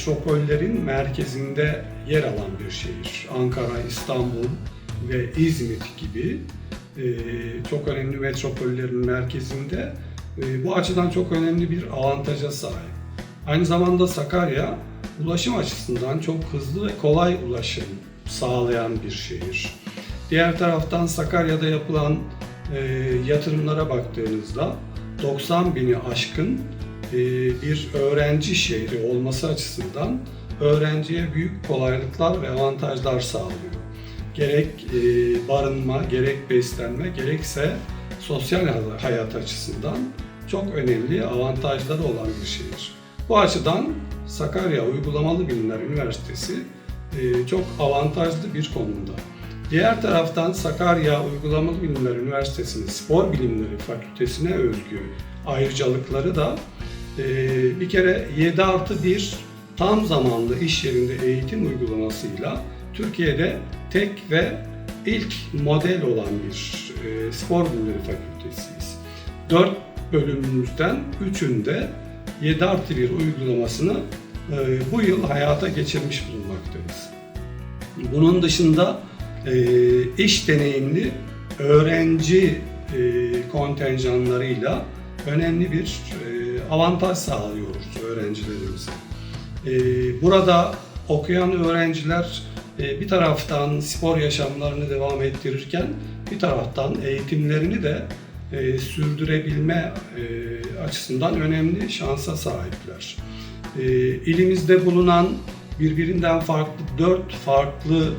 metropollerin merkezinde yer alan bir şehir. Ankara, İstanbul ve İzmit gibi e, çok önemli metropollerin merkezinde e, bu açıdan çok önemli bir avantaja sahip. Aynı zamanda Sakarya ulaşım açısından çok hızlı ve kolay ulaşım sağlayan bir şehir. Diğer taraftan Sakarya'da yapılan e, yatırımlara baktığınızda 90 bini aşkın bir öğrenci şehri olması açısından öğrenciye büyük kolaylıklar ve avantajlar sağlıyor. Gerek e, barınma, gerek beslenme, gerekse sosyal hayat açısından çok önemli avantajları olan bir şehir. Bu açıdan Sakarya Uygulamalı Bilimler Üniversitesi e, çok avantajlı bir konumda. Diğer taraftan Sakarya Uygulamalı Bilimler Üniversitesi'nin Spor Bilimleri Fakültesine özgü ayrıcalıkları da e, bir kere 7 artı 1 tam zamanlı iş yerinde eğitim uygulamasıyla Türkiye'de tek ve ilk model olan bir e, spor bilimleri fakültesiyiz. 4 bölümümüzden 3'ünde 7 artı 1 uygulamasını e, bu yıl hayata geçirmiş bulunmaktayız. Bunun dışında e, iş deneyimli öğrenci kontenjanlarıyla önemli bir e, avantaj sağlıyoruz öğrencilerimize. E, burada okuyan öğrenciler e, bir taraftan spor yaşamlarını devam ettirirken bir taraftan eğitimlerini de sürdürebilme açısından önemli şansa sahipler. E, bulunan birbirinden farklı dört farklı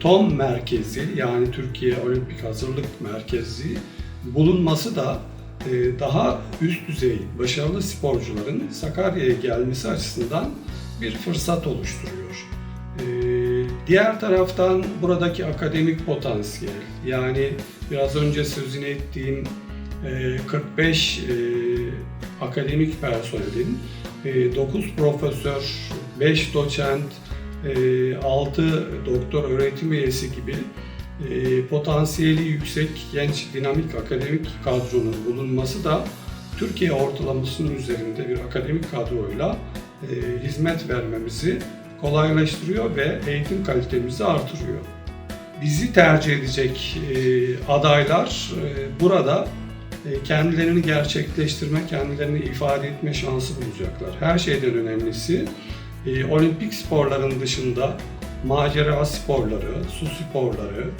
TOM merkezi yani Türkiye Olimpik Hazırlık Merkezi bulunması da daha üst düzey başarılı sporcuların Sakarya'ya gelmesi açısından bir fırsat oluşturuyor. E, diğer taraftan buradaki akademik potansiyel yani biraz önce sözünü ettiğim e, 45 e, akademik personelin 9 profesör, 5 doçent, 6 doktor öğretim üyesi gibi e, potansiyeli yüksek genç dinamik akademik kadronun bulunması da Türkiye ortalamasının üzerinde bir akademik kadroyla e, hizmet vermemizi kolaylaştırıyor ve eğitim kalitemizi artırıyor. Bizi tercih edecek e, adaylar burada kendilerini gerçekleştirme, kendilerini ifade etme şansı bulacaklar. Her şeyden önemlisi olimpik sporların dışında macera sporları, su sporları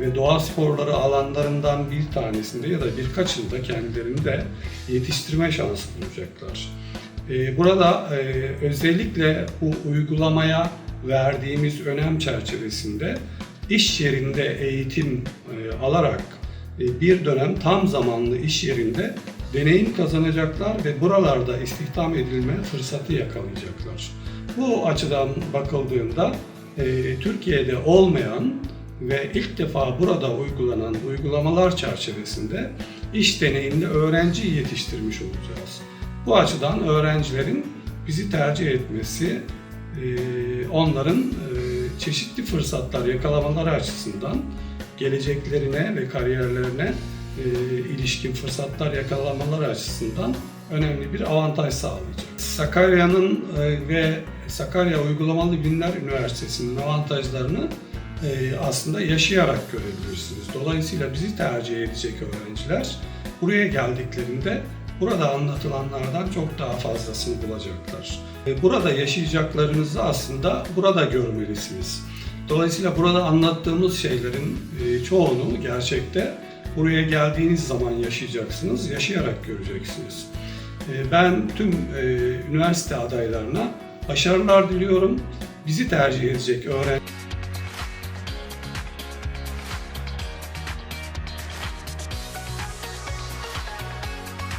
ve doğa sporları alanlarından bir tanesinde ya da birkaçında kendilerini de yetiştirme şansı bulacaklar. Ee, burada e, özellikle bu uygulamaya verdiğimiz önem çerçevesinde iş yerinde eğitim e, alarak e, bir dönem tam zamanlı iş yerinde deneyim kazanacaklar ve buralarda istihdam edilme fırsatı yakalayacaklar. Bu açıdan bakıldığında e, Türkiye'de olmayan ve ilk defa burada uygulanan uygulamalar çerçevesinde iş deneyimli öğrenci yetiştirmiş olacağız. Bu açıdan öğrencilerin bizi tercih etmesi, e, onların e, çeşitli fırsatlar yakalamaları açısından geleceklerine ve kariyerlerine e, ilişkin fırsatlar yakalamaları açısından önemli bir avantaj sağlayacak. Sakarya'nın ve Sakarya Uygulamalı Bilimler Üniversitesi'nin avantajlarını e, aslında yaşayarak görebilirsiniz. Dolayısıyla bizi tercih edecek öğrenciler buraya geldiklerinde burada anlatılanlardan çok daha fazlasını bulacaklar. E, burada yaşayacaklarınızı aslında burada görmelisiniz. Dolayısıyla burada anlattığımız şeylerin çoğunu gerçekte buraya geldiğiniz zaman yaşayacaksınız, yaşayarak göreceksiniz. Ben tüm üniversite adaylarına başarılar diliyorum. Bizi tercih edecek öğrenci